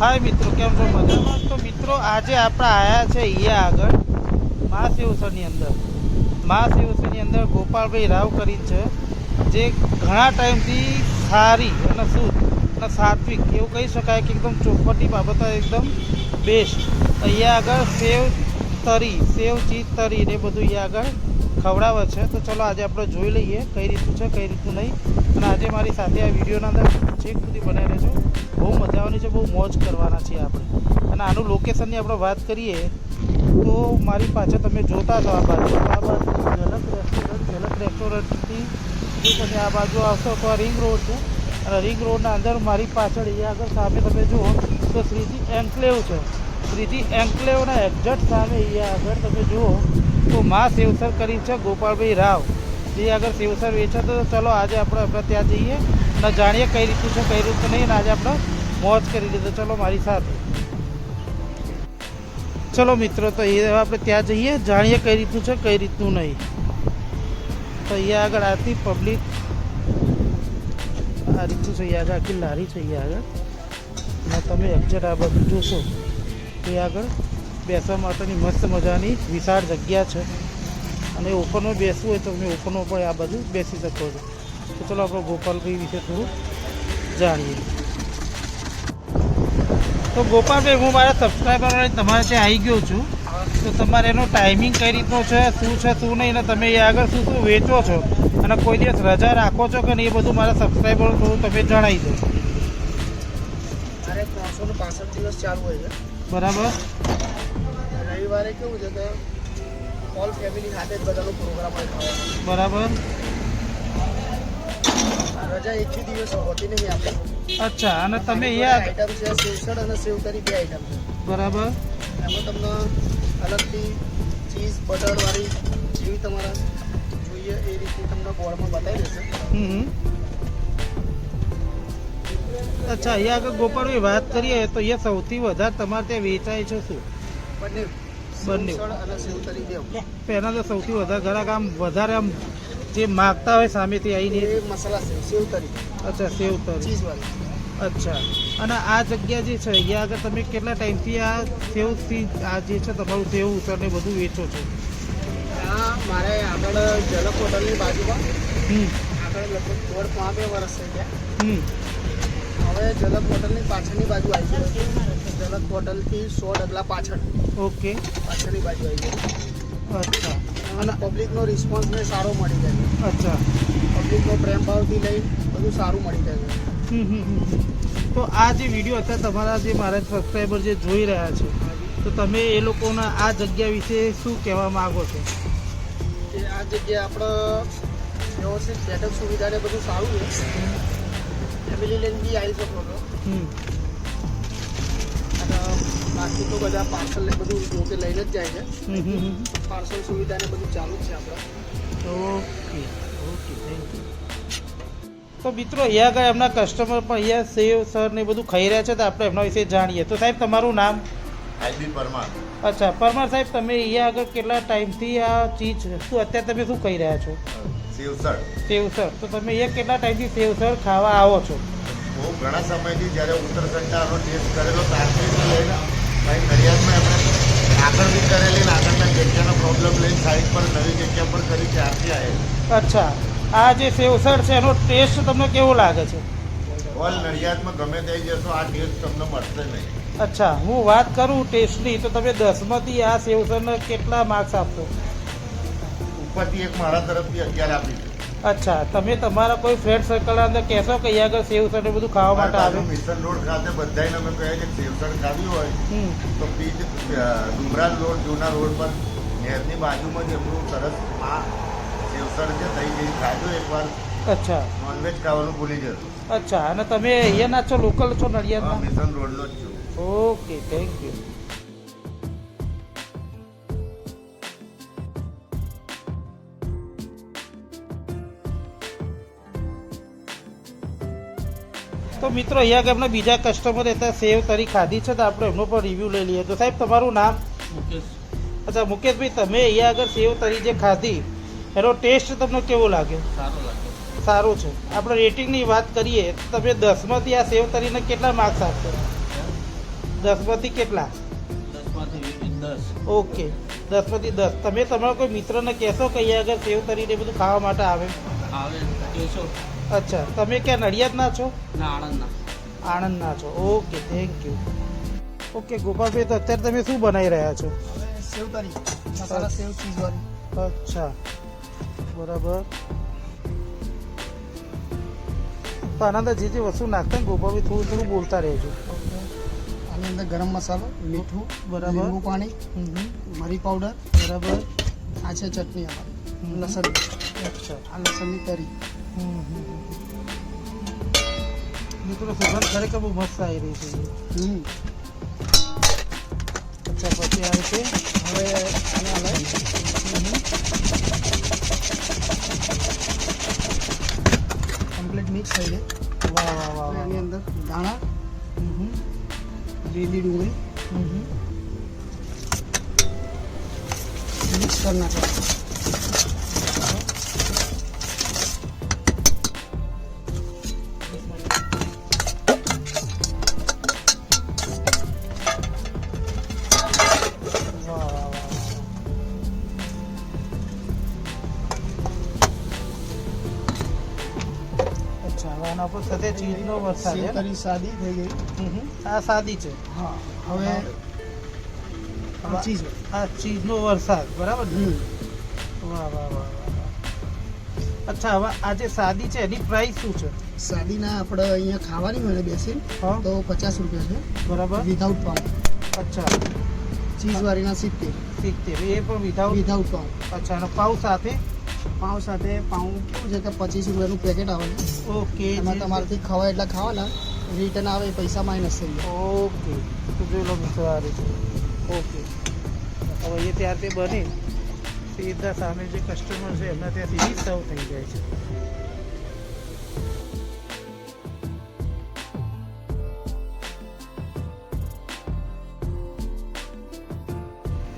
હાય મિત્રો, કેમ છો? મજામાં? તો મિત્રો, આજે આપણે આવ્યા છે અહીંયા આગળ. મા શિવસરની અંદર. મા શિવસરની અંદર ગોપાલભાઈ રાવ કરી છે. જે ઘણા ટાઈમથી સારી અને શુદ્ધ અને સાત્વિક, એવું કહી શકાય કે એકદમ ચોખવટી બાબત એકદમ બેસ્ટ અહીંયા આગળ સેવ તરી, સેવ ચીજ તરી ને બધું અહીંયા આગળ ખવડાવે છે. તો ચલો આજે આપણે જોઈ લઈએ કઈ રીતનું છે, કઈ રીતનું નહીં. અને આજે મારી સાથે આ વિડીયોના અંદર છેક સુધી બનાવી રહેજો. બહુ મજા આવવાની છે, બહુ મોજ કરવાના છીએ આપણે. અને આનું લોકેશનની આપણે વાત કરીએ, તો મારી પાછળ તમે જોતા છો આ બાજુ. આ બાજુ ઝલક રેસ્ટોરન્ટ ઝલક રેસ્ટોરન્ટથી તમે આ બાજુ આવશો, તો આ રિંગ રોડ છે. અને રિંગ રોડના અંદર મારી પાછળ એ આગળ સામે તમે જુઓ, તો શ્રીજી એન્કલેવ છે. શ્રીજી એન્કલેવના એક્ઝેક્ટ સામે એ આગળ તમે જુઓ, તો મા સેવસર કરી છે ગોપાલભાઈ રાવ. જે આગળ સેવસર વેચે તો ચલો આજે આપણે આપણે ત્યાં જઈએ. અને જાણીએ કઈ રીતનું છે, કઈ રીતનું નહીં. ને આજે આપણે મોજ કરી લીધો. ચલો, મારી સાથે. ચલો, મિત્રો, તો એ આપણે ત્યાં જઈએ. જાણીએ કઈ રીતનું છે, કઈ રીતનું નહીં. તો અહીંયા આગળ આથી પબ્લિક આ રીતનું છે, અહીંયા આગળ. આખી લારી છે, અહીંયા આગળ. અને તમે એક્ઝેટ આ બધું જોશો. એ આગળ બેસવા માટેની મસ્ત મજાની વિશાળ જગ્યા છે. અને ઓપનમાં બેસવું હોય તો તમે ઓપનમાં પણ આ બાજુ બેસી શકો છો. તો ચલો આપણે ગોપાલભાઈ વિશે થોડું જાણીએ. તો ગોપાલભાઈ હું મારા સબસ્ક્રાઈબર તમારે ત્યાં આવી ગયો છું. તો તમારે એનો ટાઈમિંગ કઈ રીતનો છે શું છે શું નહીં અને તમે એ આગળ શું શું વેચો છો? અને કોઈ દિવસ રજા રાખો છો કે નહીં એ બધું મારા સબસ્ક્રાઈબર થોડું તમે જણાવી દો. મારે ત્રણસો ને પાસઠ દિવસ ચાલુ હોય છે. બરાબર. રવિવારે કેવું છે કે ઓલ ફેમિલી સાથે જ બધાનો પ્રોગ્રામ બરાબર. રજા એક દિવસ હોતી નહીં આપણે. અચ્છા અને તમે એ આઈટમ છે સેવસળ અને સેવતરી બે આઈટમ છે. બરાબર. એમાં તમને અલગથી ચીઝ બટર વાળી જેવી તમારે જોઈએ એ રીતે તમને બોર્ડમાં બતાવી દેશે. હમ. અચ્છા અહીંયા આગળ ગોપાળભાઈ વાત કરીએ તો અહીંયા સૌથી વધારે તમારે ત્યાં વેચાય છે શું? બંને બંને. પહેલાં તો સૌથી વધારે ઘરાક આમ વધારે આમ જે માગતા હોય સામેથી આવીને. મસાલા સેવ સેવતરી અચ્છા સેવ તરી અચ્છા. અને આ જગ્યા જે છે અહીંયા આગળ તમે કેટલા ટાઈમથી આ સેવથી આ જે છે તમારું સેવ ઉતરને ને બધું વેચો છો? આ મારે આગળ ઝલક હોટલની બાજુમાં. આગળ લગભગ દોઢ પાંચ બે વર્ષ થઈ ગયા. હવે જલક હોટલની પાછળની બાજુ આવી ગયો જલક હોટલથી સો ડગલા પાછળ ઓકે. પાછળની બાજુ આવી છે અચ્છા. અને પબ્લિકનો રિસ્પોન્સ ને સારો મળી જાય. અચ્છા. પબ્લિકનો પ્રેમ ભાવથી લઈ બધું સારું મળી જાય. છે. તો આ જે વીડિયો અત્યારે તમારા જે મારા સબસ્ક્રાઈબર જે જોઈ રહ્યા છે તો તમે એ લોકોના આ જગ્યા વિશે શું કહેવા માગો છો? કે આ જગ્યાએ આપણે વ્યવસ્થિત બેઠક સુવિધા ને બધું સારું છે. ફેમિલી લઈને બી આવી શકો છો. અને બાકી તો બધા પાર્સલ ને બધું જોકે લઈને જ જાય છે. પાર્સલ સુવિધા ને બધું ચાલુ જ છે આપણે. ઓકે ઓકે થેન્ક યુ તો મિત્રો અહીંયા આગળ એમના કસ્ટમર પણ અહીંયા સેવ સર ને બધું ખાઈ રહ્યા છે તો આપણે એમના વિશે જાણીએ. તો સાહેબ તમારું નામ? આઈબી પરમાર અચ્છા પરમાર સાહેબ તમે અહીંયા આગળ કેટલા ટાઈમથી આ ચીજ શું અત્યારે તમે શું કહી રહ્યા છો? સેવસર સેવસર તો તમે અહીંયા કેટલા ટાઈમથી સેવસર ખાવા આવો છો? બહુ ઘણા સમયથી જ્યારે ઉત્તરસંડાનો ટેસ્ટ કરેલો ત્યારથી લઈને ભાઈ નડિયાદમાં એમણે આગળ બી કરેલી આગળના જગ્યાનો પ્રોબ્લેમ લઈને સાઈડ પર નવી જગ્યા પર કરી ત્યારથી આવે અચ્છા. આ જે સેવસર છે એનો ટેસ્ટ તમને કેવો લાગે છે? ઓલ નડિયાદમાં ગમે ત્યાં જશો આ ટેસ્ટ તમને મળશે નહીં. અચ્છા હું વાત કરું ટેસ્ટની તો તમે દસમાંથી આ સેવસરને કેટલા માર્ક્સ આપશો? ઉપરથી એક મારા તરફથી અગિયાર આપી અચ્છા તમે તમારા કોઈ ફ્રેન્ડ સર્કલ અંદર કહેશો કે અહીંયા આગળ સેવસર બધું ખાવા માટે આવે? મિશન રોડ ખાતે બધાને અમે કહે છે કે શિવસર ખાવી હોય તો પ્લીઝ ડુમરાલ રોડ જૂના રોડ પર નહેરની બાજુમાં જ એમનું સરસ આ સેવસણ છે થઈ જઈ ખાજો એકવાર. અચ્છા. નોનવેજ ખાવાનું ભૂલી જશો અચ્છા અને તમે અહીંયા ના છો લોકલ છો નડિયાદ મિશન રોડ રોડનો જ છું. ઓકે થેન્ક યુ તો મિત્રો અહીંયા આગળ એમના બીજા કસ્ટમર હતા સેવ તરી ખાધી છે તો આપણે એમનો પણ રિવ્યૂ લઈ લઈએ. તો સાહેબ તમારું નામ? મુકેશ. અચ્છા મુકેશભાઈ તમે અહીંયા આગળ સેવ તરી જે ખાધી એનો ટેસ્ટ તમને કેવો લાગ્યો? સારો લાગ્યો. સારું છે. આપણે રેટિંગની વાત કરીએ તો તમે દસમાંથી આ સેવ તરીને કેટલા માર્ક્સ આપશો? દસમાંથી કેટલા? દસ. ઓકે. દસમાંથી દસ. તમે તમારા કોઈ મિત્રને કહેશો કે અહીંયા આગળ સેવ કરીને બધું ખાવા માટે આવે? અચ્છા. તમે ક્યાં નડિયાદના છો? ના આણંદના. આણંદના છો. Okay thank you okay Gopalbhai તો અત્યારે તમે શું બનાવી રહ્યા છો? સેવ તરી મસાલા સેવ ચીઝ અચ્છા. બરાબર. તો આના અંદર જે જે વસ્તુ નાખતા ને ગોપાલભાઈ થોડું થોડું બોલતા રહેજો. આની અંદર ગરમ મસાલો મીઠું બરાબર. લીંબુ પાણી મરી પાવડર બરાબર. આ છે ચટણી અમારી લસણ અચ્છા. આ લસણની તરી. મિત્રો સુગંધ ખરેખર બહુ મસ્ત આવી રહી છે. હમ. અચ્છા પછી આવે છે હવે આને કમ્પ્લીટ મિક્સ થઈ જાય વાહ વાહ વાહ એની અંદર દાણા. લીલી ડુંગળી હમ હમ. મિક્સ કરી ચીઝનો વરસાદ છે? સાદી થઈ ગઈ. આ સાદી છે. હા. હવે આ ચીજ આ ચીજનો વરસાદ બરાબર વાહ વાહ વાહ. અચ્છા હવે આ જે સાદી છે એની પ્રાઇસ શું છે? સાદીના આપણે અહીંયા ખાવાની મળે બેસીને તો પચાસ રૂપિયા છે. બરાબર. વિધાઉટ પાઉં અચ્છા. ચીઝ વાળીના સિત્તેર. સિત્તેર. એ પણ વિધાઉટ વિધાઉટ પાઉં અચ્છા અને પાઉં સાથે? પાઉં સાથે પાઉં કેવું છે કે પચીસ રૂપિયાનું પેકેટ આવે ઓકે એમાં તમારાથી ખવાય એટલા ખાવાના. રિટર્ન આવે પૈસા માઇનસ થઈ જાય. ઓકે તો જોઈ લો આ ઓકે. હવે એ ત્યાર તે બને. સીધા સામે જે કસ્ટમર છે એમના ત્યાંથી સર્વ થઈ જાય છે.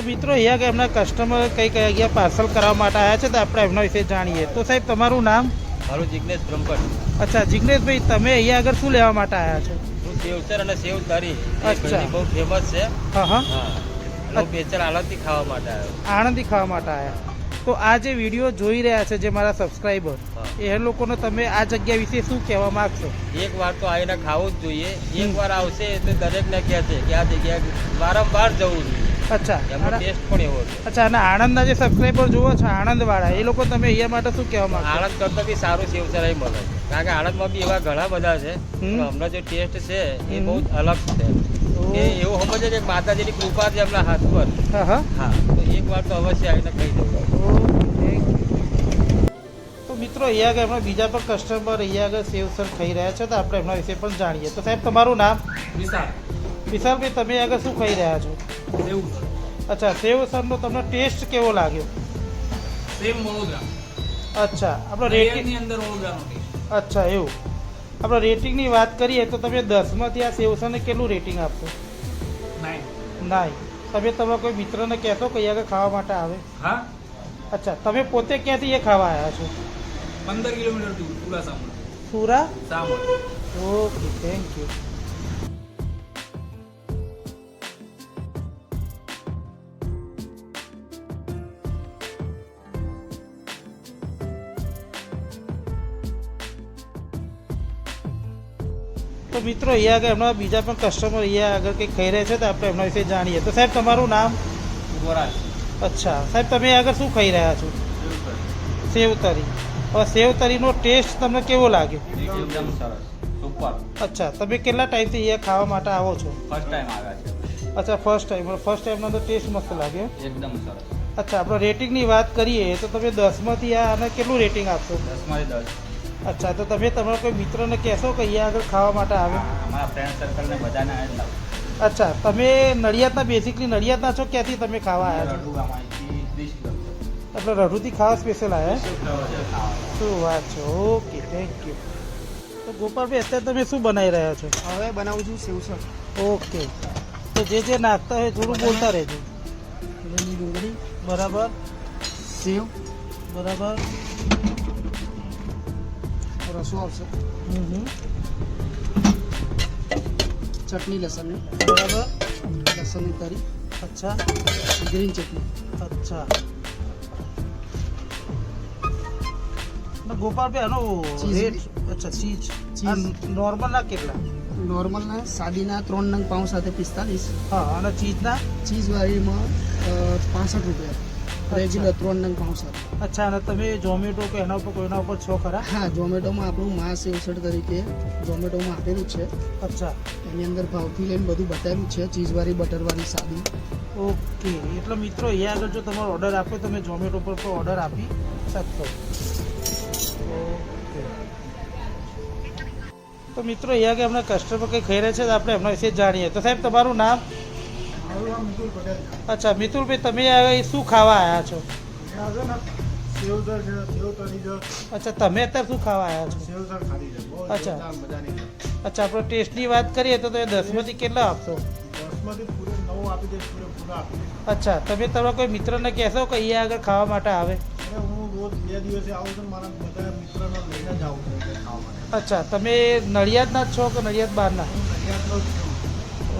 તો મિત્રો અહીંયા કે એમના કસ્ટમર કઈ કઈ અહીંયા પાર્સલ કરવા માટે આવ્યા છે તો આપણે એમના વિશે જાણીએ. તો સાહેબ તમારું નામ? મારું જિગ્નેશ બ્રહ્મભટ્ટ. અચ્છા જિગ્નેશભાઈ તમે અહીંયા આગળ શું લેવા માટે આવ્યા છો? હું સેવસર અને સેવ તારી અચ્છા. બહુ ફેમસ છે. હા હા. બેચર હાલતથી ખાવા માટે આવ્યો આણંદી ખાવા માટે આવ્યા. તો આ જે વીડિયો જોઈ રહ્યા છે જે મારા સબસ્ક્રાઈબર એ લોકોને તમે આ જગ્યા વિશે શું કહેવા માંગશો? એક વાર તો આવીને ખાવું જ જોઈએ. એક વાર આવશે તો દરેકને કહેશે કે આ જગ્યાએ વારંવાર જવું જોઈએ. અચ્છા. ટેસ્ટ પણ એવો છે. અચ્છા અને આણંદના જે સબસ્ક્રાઈબર જુઓ છો આણંદવાળા એ લોકો તમે અહીંયા માટે શું કહેવા માંગો આણંદ કરતાં બી સારું સેવસર અહીં મળે કારણ કે આણંદમાં બી એવા ઘણા બધા છે હમ. હમણાં જે ટેસ્ટ છે એ બહુ જ અલગ છે. એ એવું સમજે કે માતાજીની કૃપા છે એમના હાથ પર. હા હા. હા તો એક વાર તો અવશ્ય આવીને કહી દઉં મિત્રો અહીંયા આગળ એમના બીજા પણ કસ્ટમર અહીંયા આગળ સેવ સર ખાઈ રહ્યા છે તો આપણે એમના વિશે પણ જાણીએ. તો સાહેબ તમારું નામ? વિશાલ. વિશાલભાઈ તમે આગળ શું ખાઈ રહ્યા છો? એવું અચ્છા સેવ સરનો તમને ટેસ્ટ કેવો લાગ્યો? સેમ વડોદરા. અચ્છા આપણો રેટિંગની અંદર વડોદરાનો ટેસ્ટ અચ્છા એવું. આપણે રેટિંગની વાત કરીએ તો તમે દસમાંથી આ સેવસરને કેટલું રેટિંગ આપશો? નાઇન નાઈ તમે તમારા કોઈ મિત્રને કહેશો કે આગળ ખાવા માટે આવે? હા? અચ્છા તમે પોતે ક્યાંથી એ ખાવા આવ્યા છો? પંદર કિલોમીટર દૂર પૂરા સામણ સુરા? સામણ ઓકે થેન્ક યુ તો મિત્રો અહીંયા આગળ એમના બીજા પણ કસ્ટમર અહીંયા આગળ કંઈક ખાઈ રહ્યા છે તો આપણે એમના વિશે જાણીએ. તો સાહેબ તમારું નામ? અચ્છા. સાહેબ તમે આગળ શું ખાઈ રહ્યા છો? સેવ તરી હવે સેવ તરીનો ટેસ્ટ તમને કેવો લાગ્યો? એકદમ સરસ. અચ્છા. તમે કેટલા ટાઈમથી અહીંયા ખાવા માટે આવો છો? ફર્સ્ટ ટાઈમ આવ્યા છે. અચ્છા ફર્સ્ટ ટાઈમ ફર્સ્ટ ટાઈમનો તો ટેસ્ટ મસ્ત લાગ્યો. એકદમ સરસ. અચ્છા આપણે રેટિંગની વાત કરીએ તો તમે દસમાંથી આને કેટલું રેટિંગ આપશો? દસમાંથી દસ. અચ્છા તો તમે તમારા કોઈ મિત્રને કહેશો કે અહીંયા આગળ ખાવા માટે આવે? અમારા ફ્રેન્ડ સર્કલને બધાને જ અચ્છા તમે નડિયાદના બેઝિકલી નડિયાદના છો ક્યાંથી તમે ખાવા આવ્યા છો? આપણે રઢુથી ખાવા સ્પેશિયલ આવ્યા શું વાત છે? ઓકે થેન્ક યુ તો ગોપાલભાઈ અત્યારે તમે શું બનાવી રહ્યા છો? હવે બનાવું છું સેવસર ઓકે. તો જે જે નાખતા હોય થોડું બોલતા રહેજો. ડુંગળી બરાબર. સેવ. બરાબર. રસો આવશે ચટણી લસણની. બરાબર. લસણની તરી. અચ્છા. ગ્રીન ચટણી. અચ્છા. ગોપાલ ભાઈ આનો રેટ અચ્છા ચીજ. નોર્મલ ના કેટલા? નોર્મલના સાદીના ત્રણ નંગ પાઉં સાથે પિસ્તાલીસ. હા અને ચીજના ચીઝવાળીમાં પાસઠ રૂપિયા. રેગ્યુલર ત્રણ નંગ ભાવ સાથે અચ્છા અને તમે ઝોમેટો કે એના ઉપર કોઈના ઉપર છો ખરા? હા ઝોમેટોમાં આપણું મા સેવસળ તરીકે ઝોમેટોમાં આપેલું છે. અચ્છા. એની અંદર ભાવથી લઈને બધું બતાવેલું છે ચીઝવાળી બટરવાળી સાદી. ઓકે એટલે મિત્રો અહીંયા આગળ જો તમારો ઓર્ડર આપો તમે ઝોમેટો પર પણ ઓર્ડર આપી શકશો. ઓકે. તો મિત્રો અહીંયા કે હમણાં કસ્ટમર કંઈ ખાઈ રહ્યા છે તો આપણે એમના વિશે જાણીએ. તો સાહેબ તમારું નામ? અચ્છા, મિતુલભાઈ, તમે શું ખાવા આવ્યા છો? અચ્છા, તમે અત્યારે શું ખાવા આવ્યા છો? અચ્છા. અચ્છા, આપણે ટેસ્ટની વાત કરીએ તો તમે દસમાંથી કેટલા આપશો? અચ્છા, તમે તમારા કોઈ મિત્રને કહેશો કે અહીંયા આગળ ખાવા માટે આવે? અચ્છા, તમે નડિયાદના જ છો કે નડિયાદ બહારના?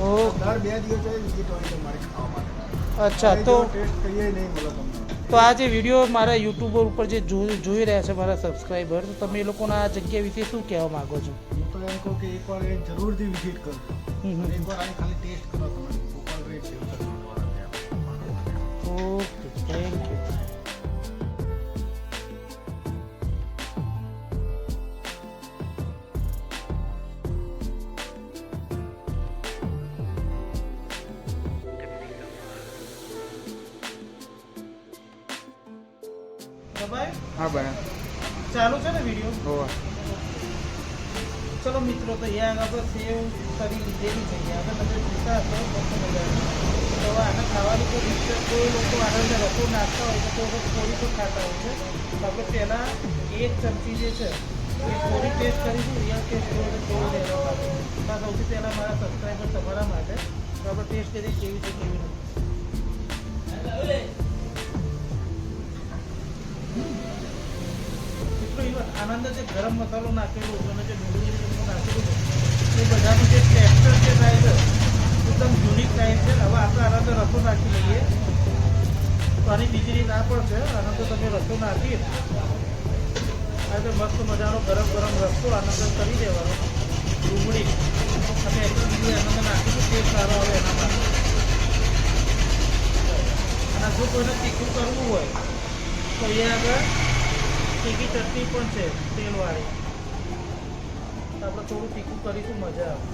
દર બે દિવસે વિઝિટ હોય છે મારી ખાવા માટે. અચ્છા તો ટેસ્ટ કરીએ નહીં મળે તમને. તો આ જે વીડિયો મારા યુટ્યુબર ઉપર જે જોઈ રહ્યા છે મારા સબસ્ક્રાઈબર તો તમે એ લોકોના આ જગ્યા વિશે શું કહેવા માંગો છો? હું તો એમ કહું કે એકવાર એ જરૂરથી વિઝિટ કરો. એકવાર આની ખાલી ટેસ્ટ કરો તમે. ગોપાલ રેટ છે. ઓકે. ભાઈ? હા બને ચાલુ છે ને વીડિયો હોવા ચલો મિત્રો તો અહીંયા આગળ આપણે સેવ કરી લીધેલી છે. અહીંયા આગળ તમે જોતા હશો મસ્ત મજા તો હવે આને ખાવાની કોઈ દિક્કત કોઈ લોકો આનંદ રસો નાખતા હોય તો કોઈ થોડી પણ ખાતા હોય છે. તો આપણે પહેલાં એક ચમચી જે છે એ થોડી ટેસ્ટ કરીશું. રિયલ ટેસ્ટ છે કેવું આ સૌથી પહેલાં મારા સબસ્ક્રાઈબર તમારા માટે. તો આપણે ટેસ્ટ કરીએ કેવી છે કેવી નથી. Even જે ગરમ મસાલો નાખેલો અને જે ડુંગળી નાખેલું એ બધાનું જે એકદમ યુનિક થાય છે. હવે આપણે આના રસો નાખી લઈએ. તો આની બીજી રીત પણ છે, આના તમે રસો નાખી. આ તો મસ્ત મજાનો ગરમ ગરમ રસો આનંદ કરી દેવાનો. ડુંગળી અને એકદમ બીજું અંદર નાખીશું ટેસ્ટ સારો આવે એના માટે અને જો કોઈને તીખું કરવું હોય તો એ આગળ તીખી ચટણી પણ છે, તેલવાળી. આપણે થોડું તીખું કરીશું, મજા આવે.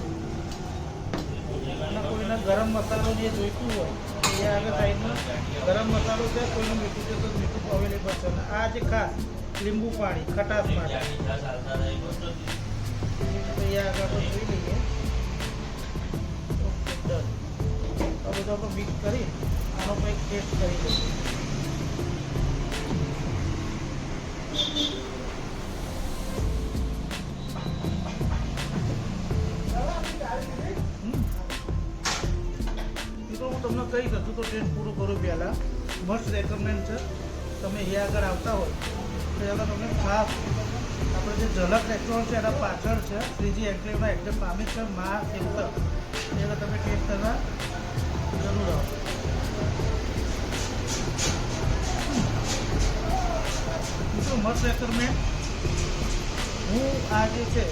અને કોઈને ગરમ મસાલો જે જોઈતું હોય અહીંયા આગળ સાઈડમાં ગરમ મસાલો છે, કોઈને મીઠું છે તો મીઠું અવેલેબલ છે. અને આ જે ખાસ લીંબુ પાણી, ખટાશ માટે અહીંયા આગળ આપણે જોઈ લઈએ. Okay, done. આ બધું આપણે મિક્સ કરી, આનો કંઈક ટેસ્ટ કરી લઈએ. હું કહીશ, હજુ તો ટેસ્ટ પૂરું કરું પહેલાં. મસ્ત રેકમેન્ડ છે. તમે અહીંયા આગળ આવતા હોય, તો એમાં તમને ખાસ આપણે જે ઝલક રેસ્ટોરન્ટ છે, એના પાછળ છે, ત્રીજી એન્ટ્રીમાં એકદમ પામે છે મા સેવસર એના તમે ટેસ્ટ કરવા જરૂર આવો. મિત્રો મસ્ત રેકમેન્ડ હું આ જે છે,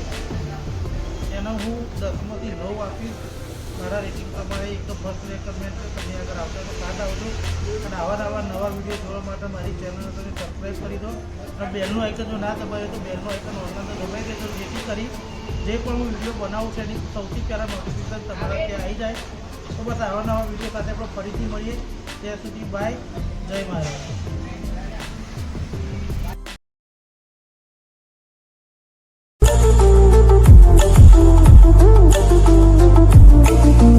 એનો હું દસમાંથી નવ આપીશ. મારા રેટિંગ પ્રમાણે એક તો ફર્સ્ટ રેકમેન્ડ તમે આગળ આવતા તો કાટ આવજો અને આવા નવા નવા વીડિયો જોવા માટે મારી ચેનલને તમે સબસ્ક્રાઈબ કરી દો. અને બેલનું આઇકન જો ના દબાવ્યું તો બેલનું આઇકન ઓનલાઈન તો દબાઈ દેજો. જેથી કરી જે પણ હું વીડિયો બનાવું છું એની સૌથી પહેલાં નોટિફિકેશન તમારા ત્યાં આવી જાય. તો બસ આવા નવા વીડિયો સાથે આપણે ફરીથી મળીએ. ત્યાં સુધી બાય જય મહારાજ